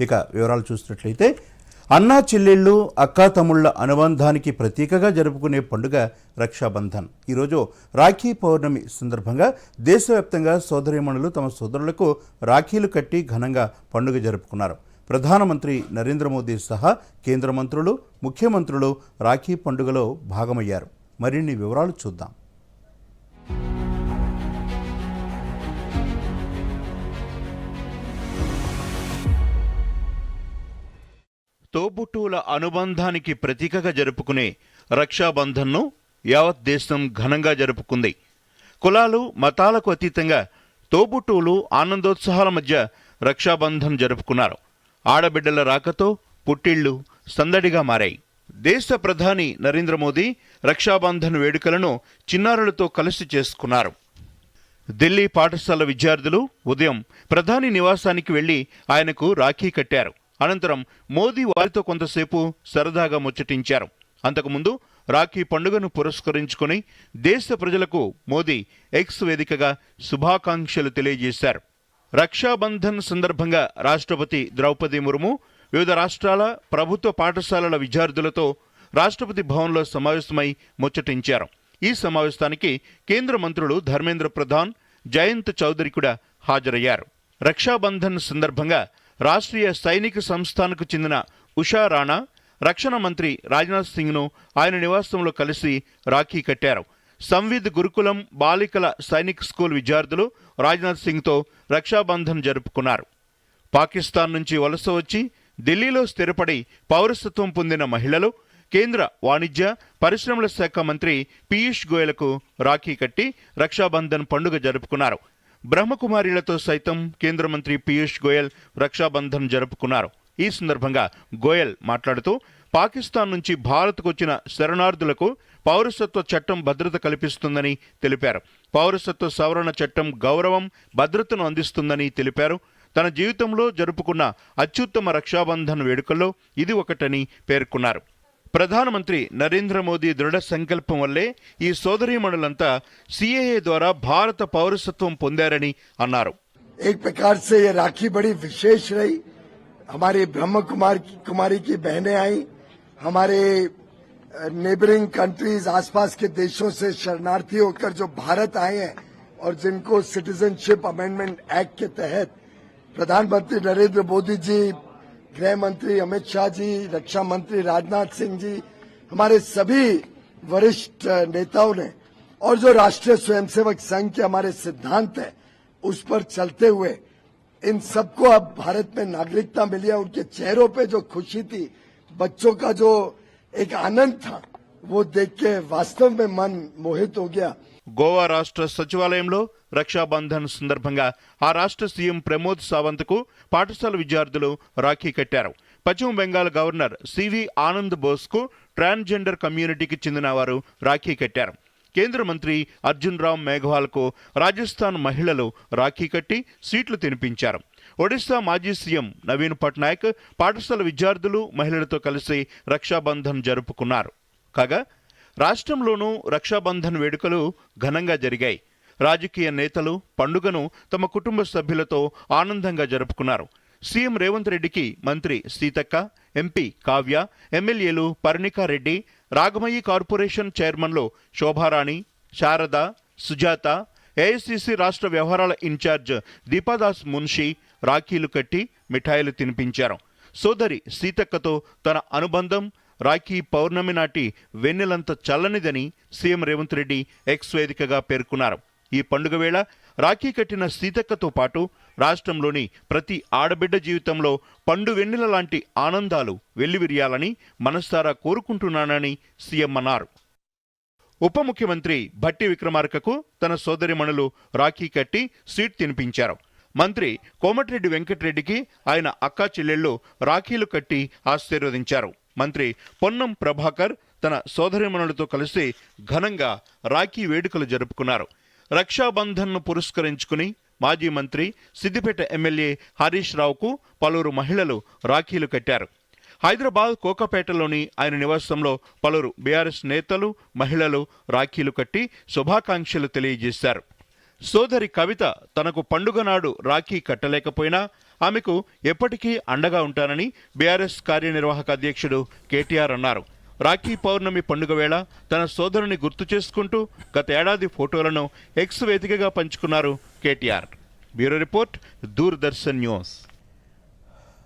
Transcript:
ఇక వివరాలు చూసినట్లయితే అన్నా చెల్లెళ్ళు అక్కా తమ్ముళ్ళ అనుబంధానికి ప్రతీకగా జరుపుకునే పండుగ రక్షాబంధన్. ఈరోజు రాఖీ పౌర్ణమి సందర్భంగా దేశవ్యాప్తంగా సోదరీమణులు తమ సోదరులకు రాఖీలు కట్టి ఘనంగా పండుగ జరుపుకున్నారు. ప్రధానమంత్రి నరేంద్ర మోదీ సహా కేంద్ర మంత్రులు ముఖ్యమంత్రులు రాఖీ పండుగలో భాగమయ్యారు. మరిన్ని వివరాలు చూద్దాం. తోబుట్టువుల అనుబంధానికి ప్రతీకగా జరుపుకునే రక్షాబంధన్ను యావత్ దేశం ఘనంగా జరుపుకుంది. కులాలు మతాలకు అతీతంగా తోబుట్టువులు ఆనందోత్సాహాల మధ్య రక్షాబంధన్ జరుపుకున్నారు. ఆడబిడ్డల రాకతో పుట్టిళ్ళు సందడిగా మారాయి. దేశ ప్రధాని నరేంద్ర మోదీ రక్షాబంధన్ వేడుకలను చిన్నారులతో కలిసి చేసుకున్నారు. ఢిల్లీ పాఠశాల విద్యార్థులు ఉదయం ప్రధాని నివాసానికి వెళ్ళి ఆయనకు రాఖీ కట్టారు. అనంతరం మోదీ వారితో కొంతసేపు సరదాగా ముచ్చటించారు. అంతకుముందు రాఖీ పండుగను పురస్కరించుకుని దేశ ప్రజలకు మోదీ ఎక్స్ వేదికగా శుభాకాంక్షలు తెలియజేశారు. రక్షాబంధన్ సందర్భంగా రాష్ట్రపతి ద్రౌపది ముర్ము వివిధ రాష్ట్రాల ప్రభుత్వ పాఠశాలల విద్యార్థులతో రాష్ట్రపతి భవన్లో సమావేశమై ముచ్చటించారు. ఈ సమావేశానికి కేంద్ర మంత్రులు ధర్మేంద్ర ప్రధాన్ జయంత్ చౌదరి కూడా హాజరయ్యారు. రక్షాబంధన్ సందర్భంగా రాష్ట్రీయ సైనిక సంస్థానకు చెందిన ఉషా రాణా రక్షణ మంత్రి రాజ్నాథ్ సింగ్ను ఆయన నివాసంలో కలిసి రాఖీ కట్టారు. సంవిద్ గురుకులం బాలికల సైనిక్ స్కూల్ విద్యార్థులు రాజ్నాథ్ సింగ్తో రక్షాబంధన్ జరుపుకున్నారు. పాకిస్తాన్ నుంచి వలస వచ్చి ఢిల్లీలో స్థిరపడి పౌరసత్వం పొందిన మహిళలు కేంద్ర వాణిజ్య పరిశ్రమల శాఖ మంత్రి పీయూష్ గోయల్కు రాఖీ కట్టి రక్షాబంధన్ పండుగ జరుపుకున్నారు. బ్రహ్మకుమారిలతో సైతం కేంద్ర మంత్రి పీయూష్ గోయల్ రక్షాబంధన్ జరుపుకున్నారు. ఈ సందర్భంగా గోయల్ మాట్లాడుతూ పాకిస్తాన్ నుంచి భారత్కు వచ్చిన శరణార్థులకు పౌరసత్వ చట్టం భద్రత కల్పిస్తుందని తెలిపారు. పౌరసత్వ సవరణ చట్టం గౌరవం భద్రతను అందిస్తుందని తెలిపారు. తన జీవితంలో జరుపుకున్న అత్యుత్తమ రక్షాబంధన్ వేడుకల్లో ఇది ఒకటని పేర్కొన్నారు. ప్రధానమంత్రి నరేంద్ర మోదీ దృఢ సంకల్పం వల్లే ఈ సోదరీమణులంతా సిఏఏ ద్వారా భారత పౌరసత్వం పొందారని అన్నారు एक प्रकार से ये राखी बड़ी विशेष रही हमारी ब्रह्म कुमार कुमारी की बहनें आई हमारे नेबरिंग कंट्रीज आसपास के देशों से शरणार्थी होकर जो भारत आए हैं और जिनको सिटीजनशिप अमेंडमेंट एक्ट के तहत प्रधानमंत्री नरेंद्र मोदी जी गृह मंत्री अमित शाह जी, रक्षा मंत्री राजनाथ सिंह जी, हमारे सभी वरिष्ठ नेताओं ने और जो राष्ट्रीय स्वयंसेवक संघ के हमारे सिद्धांत है, उस पर चलते हुए इन सबको अब भारत में नागरिकता मिली है, उनके चेहरों पे जो खुशी थी, बच्चों का जो एक आनंद था वो देख के वास्तव में मन मोहित हो गया గోవా రాష్ట్ర సచివాలయంలో రక్షాబంధన్ సందర్భంగా ఆ రాష్ట్ర సీఎం ప్రమోద్ సావంత్కు పాఠశాల విద్యార్థులు రాఖీ కట్టారు పశ్చిమ బెంగాల్ గవర్నర్ సివి ఆనంద్ బోస్కు ట్రాన్స్జెండర్ కమ్యూనిటీకి చెందిన వారు రాఖీ కట్టారు కేంద్ర మంత్రి అర్జున్ రామ్ మేఘవాల్కు రాజస్థాన్ మహిళలు రాఖీ కట్టి సీట్లు తినిపించారు ఒడిశా మాజీ సీఎం నవీన్ పట్నాయక్ పాఠశాల విద్యార్థులు మహిళలతో కలిసి రక్షాబంధన్ జరుపుకున్నారు కాగా రాష్ట్రంలోనూ రక్షాబంధన్ వేడుకలు ఘనంగా జరిగాయి. రాజకీయ నేతలు పండుగను తమ కుటుంబ సభ్యులతో ఆనందంగా జరుపుకున్నారు. సీఎం రేవంత్ రెడ్డికి మంత్రి సీతక్క ఎంపీ కావ్య ఎమ్మెల్యేలు పర్ణికారెడ్డి రాగమయ్యి కార్పొరేషన్ చైర్మన్లు శోభారాణి శారద సుజాత ఏఐసిసి రాష్ట్ర వ్యవహారాల ఇన్ఛార్జ్ దీపాదాస్ మున్షి రాఖీలు కట్టి మిఠాయిలు తినిపించారు. సోదరి సీతక్కతో తన అనుబంధం రాఖీ పౌర్ణమి నాటి వెన్నెలంత చల్లనిదని సీఎం రేవంత్ రెడ్డి ఎక్స్ వేదికగా పేర్కొన్నారు. ఈ పండుగ వేళ రాఖీ కట్టిన సీతక్కతో పాటు రాష్ట్రంలోని ప్రతి ఆడబిడ్డ జీవితంలో పండు వెన్నెల లాంటి ఆనందాలు వెల్లివిరియాలని మనస్సారా కోరుకుంటున్నానని సీఎం అన్నారు. ఉప ముఖ్యమంత్రి భట్టి విక్రమార్కకు తన సోదరిమణులు రాఖీ కట్టి సీట్ తినిపించారు. మంత్రి కోమటిరెడ్డి వెంకటరెడ్డికి ఆయన అక్కా చెల్లెళ్ళు రాఖీలు కట్టి ఆశీర్వదించారు. మంత్రి పొన్నం ప్రభాకర్ తన సోదరిమణులతో కలిసి ఘనంగా రాఖీ వేడుకలు జరుపుకున్నారు. రక్షాబంధన్ను పురస్కరించుకుని మాజీ మంత్రి సిద్దిపేట ఎమ్మెల్యే హరీష్ రావుకు పలువురు మహిళలు రాఖీలు కట్టారు. హైదరాబాద్ కోకపేటలోని ఆయన నివాసంలో పలువురు బీఆర్ఎస్ నేతలు మహిళలు రాఖీలు కట్టి శుభాకాంక్షలు తెలియజేశారు. సోదరి కవిత తనకు పండుగ నాడు రాఖీ కట్టలేకపోయినా ఆమెకు ఎప్పటికీ అండగా ఉంటానని బీఆర్ఎస్ కార్యనిర్వాహక అధ్యక్షుడు కేటీఆర్ అన్నారు. రాఖీ పౌర్ణమి పండుగ వేళ తన సోదరుని గుర్తు చేసుకుంటూ గత ఏడాది ఫోటోలను ఎక్స్ వేదికగా పంచుకున్నారు KTR. Bureau report Doordarshan news.